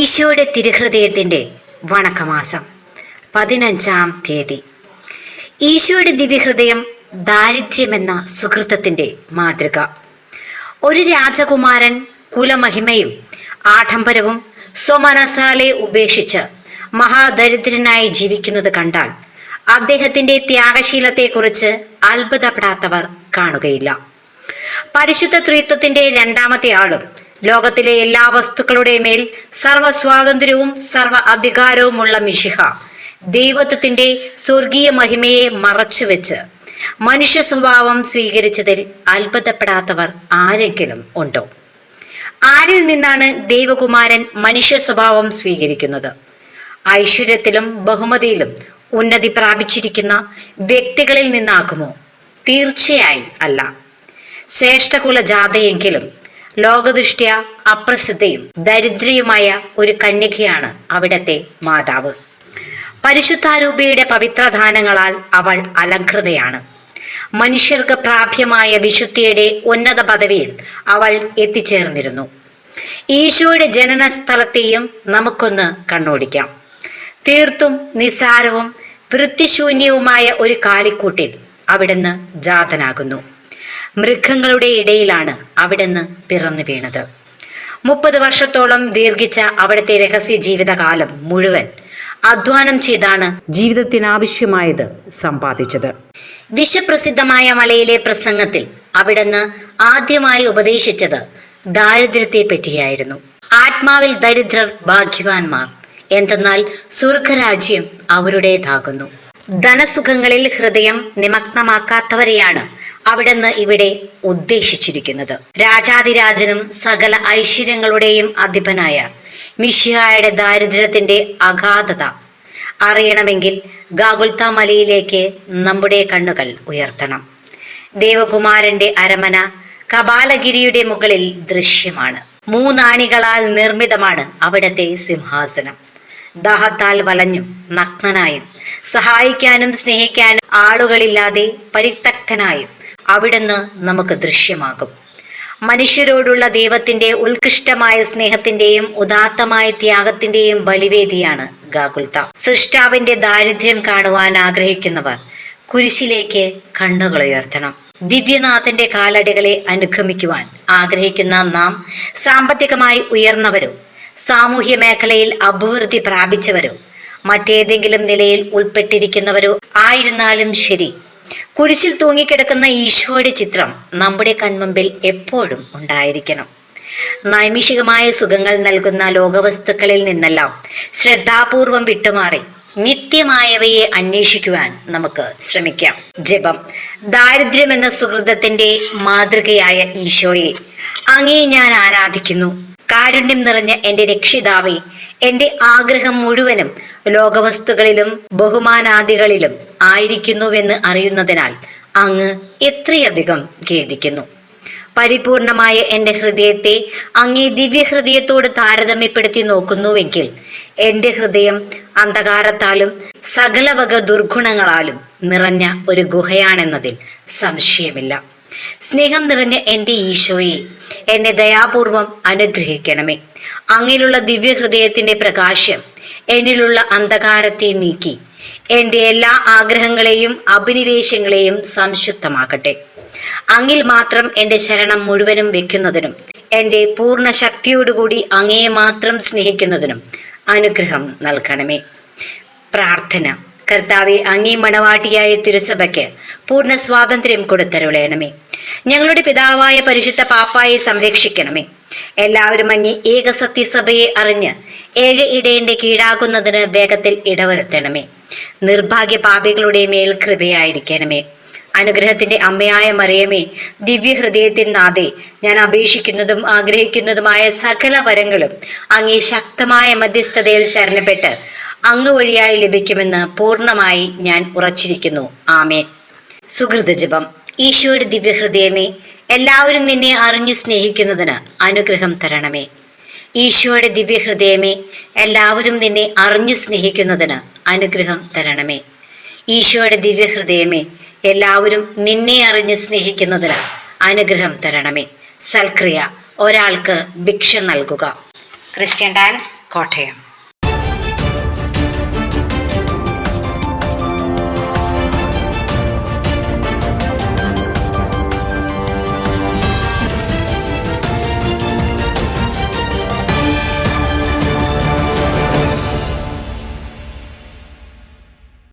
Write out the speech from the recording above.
ഈശോയുടെ തിരുഹൃദയത്തിന്റെ വണക്കമാസം പതിനഞ്ചാം തീയതി. ഈശോയുടെ ദിവ്യഹൃദയം ദാരിദ്ര്യമെന്ന സുഹൃത്തത്തിന്റെ മാതൃക. ഒരു രാജകുമാരൻ കുലമഹിമയും ആഡംബരവും സ്വമനസാലെ ഉപേക്ഷിച്ച് മഹാദരിദ്രനായി ജീവിക്കുന്നത് കണ്ടാൽ അദ്ദേഹത്തിന്റെ ത്യാഗശീലത്തെക്കുറിച്ച് അത്ഭുതപ്പെടാത്തവർ കാണുകയില്ല. പരിശുദ്ധ ത്രിത്വത്തിന്റെ രണ്ടാമത്തെ ആളും ലോകത്തിലെ എല്ലാ വസ്തുക്കളുടെ മേൽ സർവ സ്വാതന്ത്ര്യവും സർവ അധികാരവുമുള്ള മിഷിഹ ദൈവത്വത്തിന്റെ സ്വർഗീയ മഹിമയെ മറച്ചുവെച്ച് മനുഷ്യ സ്വഭാവം സ്വീകരിച്ചതിൽ അത്ഭുതപ്പെടാത്തവർ ആരെങ്കിലും ഉണ്ടോ? ആരിൽ നിന്നാണ് ദൈവകുമാരൻ മനുഷ്യ സ്വഭാവം സ്വീകരിക്കുന്നത്? ഐശ്വര്യത്തിലും ബഹുമതിയിലും ഉന്നതി പ്രാപിച്ചിരിക്കുന്ന വ്യക്തികളിൽ നിന്നാകുമോ? തീർച്ചയായും അല്ല. ശ്രേഷ്ഠകുല ജാതയെങ്കിലും ലോകദൃഷ്ട്യ അപ്രസിദ്ധയും ദരിദ്രയുമായ ഒരു കന്യകയാണ് അവിടത്തെ മാതാവ്. പരിശുദ്ധാരൂപിയുടെ പവിത്രദാനങ്ങളാൽ അവൾ അലങ്കൃതയാണ് മനുഷ്യർക്ക് പ്രാപ്യമായ വിശുദ്ധിയുടെ ഉന്നത പദവിയിൽ അവൾ എത്തിച്ചേർന്നിരുന്നു. ഈശോയുടെ ജനന സ്ഥലത്തെയും നമുക്കൊന്ന് കണ്ണോടിക്കാം. തീർത്തും നിസാരവും വൃത്തിശൂന്യവുമായ ഒരു കാലിക്കൂട്ടിൽ അവിടുന്ന് ജാതനാകുന്നു. മൃഗങ്ങളുടെ ഇടയിലാണ് അവിടുന്ന് പിറന്നു വീണത്. മുപ്പത് വർഷത്തോളം ദീർഘിച്ച അവിടുത്തെ രഹസ്യ ജീവിതകാലം മുഴുവൻ അധ്വാനം ചെയ്താണ് ജീവിതത്തിനാവശ്യമായത് സമ്പാദിച്ചത്. വിശ്വപ്രസിദ്ധമായ മലയിലെ പ്രസംഗത്തിൽ അവിടുന്ന് ആദ്യമായി ഉപദേശിച്ചത് ദാരിദ്ര്യത്തെ പറ്റിയായിരുന്നു. ആത്മാവിൽ ദരിദ്രർ ഭാഗ്യവാന്മാർ. എന്തെന്നാൽ സ്വർഗരാജ്യം അവരുടേതാകുന്നു. ധനസുഖങ്ങളിൽ ഹൃദയം നിമഗ്നമാക്കാത്തവരെയാണ് അവിടുന്ന് ഇവിടെ ഉദ്ദേശിച്ചിരിക്കുന്നത്. രാജാതിരാജനും സകല ഐശ്വര്യങ്ങളുടെയും അധിപനായ മിഷിഹായുടെ ദാരിദ്ര്യത്തിന്റെ അഗാധത. അറിയണമെങ്കിൽ ഗാഗുൽത്ത മലയിലേക്ക് നമ്മുടെ കണ്ണുകൾ ഉയർത്തണം. ദേവകുമാരന്റെ അരമന കപാലഗിരിയുടെ മുകളിൽ ദൃശ്യമാണ്. മൂന്നാണികളാൽ നിർമ്മിതമാണ് അവിടത്തെ സിംഹാസനം. ദാഹത്താൽ വലഞ്ഞും നഗ്നനായും സഹായിക്കാനും സ്നേഹിക്കാനും ആളുകളില്ലാതെ പരിത്യക്തനായും അവിടുന്ന് നമുക്ക് ദൃശ്യമാകും. മനുഷ്യരോടുള്ള ദൈവത്തിന്റെ ഉത്കൃഷ്ടമായ സ്നേഹത്തിന്റെയും ഉദാത്തമായ ത്യാഗത്തിന്റെയും ബലിവേദിയാണ് ഗാകുൽത്ത സൃഷ്ടാവിന്റെ ദാരിദ്ര്യം കാണുവാൻ ആഗ്രഹിക്കുന്നവർ കുരിശിലേക്ക് കണ്ണുകൾ ഉയർത്തണം. ദിവ്യനാഥന്റെ കാലടികളെ അനുഗമിക്കുവാൻ ആഗ്രഹിക്കുന്ന നാം സാമ്പത്തികമായി ഉയർന്നവരോ സാമൂഹ്യ മേഖലയിൽ അഭിവൃദ്ധി പ്രാപിച്ചവരോ മറ്റേതെങ്കിലും നിലയിൽ ഉൾപ്പെട്ടിരിക്കുന്നവരോ ആയിരുന്നാലും ശരി കുരിശിൽ തൂങ്ങിക്കിടക്കുന്ന ഈശോയുടെ ചിത്രം നമ്മുടെ കൺമുമ്പിൽ എപ്പോഴും ഉണ്ടായിരിക്കണം. നൈമിഷികമായ സുഖങ്ങൾ നൽകുന്ന ലോകവസ്തുക്കളിൽ നിന്നെല്ലാം ശ്രദ്ധാപൂർവം വിട്ടുമാറി നിത്യമായവയെ അന്വേഷിക്കുവാൻ നമുക്ക് ശ്രമിക്കാം. ജപം ദാരിദ്ര്യം എന്ന സുഹൃതത്തിന്റെ മാതൃകയായ ഈശോയെ അങ്ങേ ഞാൻ ആരാധിക്കുന്നു. കാരുണ്യം നിറഞ്ഞ എന്റെ രക്ഷിതാവേ എന്റെ ആഗ്രഹം മുഴുവനും ലോകവസ്തുക്കളിലും ബഹുമാനാദികളിലും ആയിരിക്കുന്നുവെന്ന് അറിയുന്നതിനാൽ അങ്ങ് എത്രയധികം ഖേദിക്കുന്നു. പരിപൂർണമായ എന്റെ ഹൃദയത്തെ അങ്ങേ ദിവ്യഹൃദയത്തോട് താരതമ്യപ്പെടുത്തി നോക്കുന്നുവെങ്കിൽ എന്റെ ഹൃദയം അന്ധകാരത്താലും സകലവക ദുർഗുണങ്ങളാലും നിറഞ്ഞ ഒരു ഗുഹയാണെന്നതിൽ സംശയമില്ല. സ്നേഹം നിറഞ്ഞ എന്റെ ഈശോയെ എന്നെ ദയാപൂർവം അനുഗ്രഹിക്കണമേ. അങ്ങിലുള്ള ദിവ്യഹൃദയത്തിന്റെ പ്രകാശം എന്നിലുള്ള അന്ധകാരത്തെ നീക്കി എന്റെ എല്ലാ ആഗ്രഹങ്ങളെയും അഭിനിവേശങ്ങളെയും സംശുദ്ധമാക്കട്ടെ അങ്ങിൽ മാത്രം എന്റെ ശരണം മുഴുവനും വെക്കുന്നതിനും എന്റെ പൂർണ ശക്തിയോടുകൂടി അങ്ങയെ മാത്രം സ്നേഹിക്കുന്നതിനും അനുഗ്രഹം നൽകണമേ. പ്രാർത്ഥന. കർത്താവെ അങ്ങേ മണവാട്ടിയായ തിരുസഭയ്ക്ക് പൂർണ സ്വാതന്ത്ര്യം കൊടുത്തരുളയണമേ ഞങ്ങളുടെ പിതാവായ പരിശുദ്ധ പാപ്പായെ സംരക്ഷിക്കണമേ. എല്ലാവരും അങ്ങേ ഏകസത്യസഭയെ അറിഞ്ഞ് ഏക ഇടയന്റെ കീഴാകുന്നതിന് വേഗത്തിൽ ഇടവരുത്തണമേ. നിർഭാഗ്യ പാപികളുടെ മേൽ കൃപയായിരിക്കണമേ. അനുഗ്രഹത്തിന്റെ അമ്മയായ മറിയമേ ദിവ്യഹൃദയത്തിൻ നാഥേ ഞാൻ അപേക്ഷിക്കുന്നതും ആഗ്രഹിക്കുന്നതുമായ സകല വരങ്ങളും അങ്ങേ ശക്തമായ മധ്യസ്ഥതയിൽ ശരണപ്പെട്ട് അങ്ങ് വഴിയായി ലഭിക്കുമെന്ന് പൂർണമായി ഞാൻ ഉറച്ചിരിക്കുന്നു. ആമേൻ. സുഹൃതജപം ഈശോയുടെ ദിവ്യഹൃദയമേ എല്ലാവരും നിന്നെ അറിഞ്ഞു സ്നേഹിക്കുന്നതിന് അനുഗ്രഹം തരണമേ. ഈശോയുടെ ദിവ്യഹൃദയമേ എല്ലാവരും നിന്നെ അറിഞ്ഞു സ്നേഹിക്കുന്നതിന് അനുഗ്രഹം തരണമേ. ഈശോയുടെ ദിവ്യഹൃദയമേ എല്ലാവരും നിന്നെ അറിഞ്ഞു സ്നേഹിക്കുന്നതിന് അനുഗ്രഹം തരണമേ. സൽക്രിയ ഒരാൾക്ക് ഭിക്ഷ നൽകുക. Christian dance Kottayam.